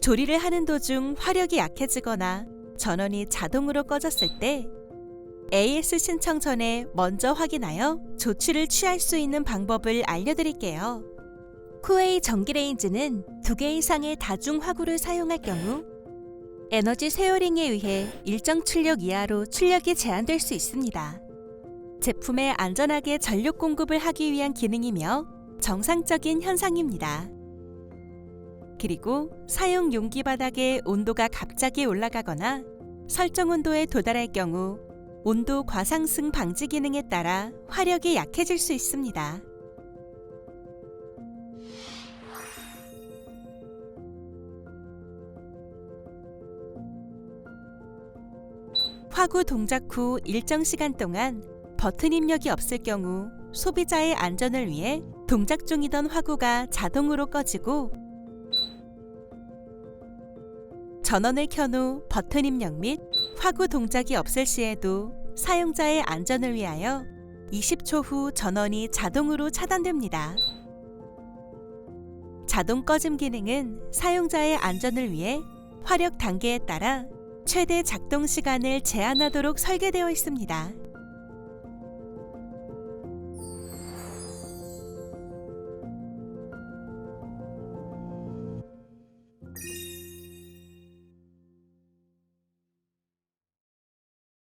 조리를 하는 도중 화력이 약해지거나 전원이 자동으로 꺼졌을 때 AS 신청 전에 먼저 확인하여 조치를 취할 수 있는 방법을 알려드릴게요. 쿠웨이 전기레인지는 두 개 이상의 다중 화구를 사용할 경우 에너지 세어링에 의해 일정 출력 이하로 출력이 제한될 수 있습니다. 제품에 안전하게 전력 공급을 하기 위한 기능이며 정상적인 현상입니다. 그리고 사용 용기 바닥의 온도가 갑자기 올라가거나 설정 온도에 도달할 경우 온도 과상승 방지 기능에 따라 화력이 약해질 수 있습니다. 화구 동작 후 일정 시간 동안 버튼 입력이 없을 경우 소비자의 안전을 위해 동작 중이던 화구가 자동으로 꺼지고 전원을 켠 후 버튼 입력 및 화구 동작이 없을 시에도 사용자의 안전을 위하여 20초 후 전원이 자동으로 차단됩니다. 자동 꺼짐 기능은 사용자의 안전을 위해 화력 단계에 따라 최대 작동 시간을 제한하도록 설계되어 있습니다.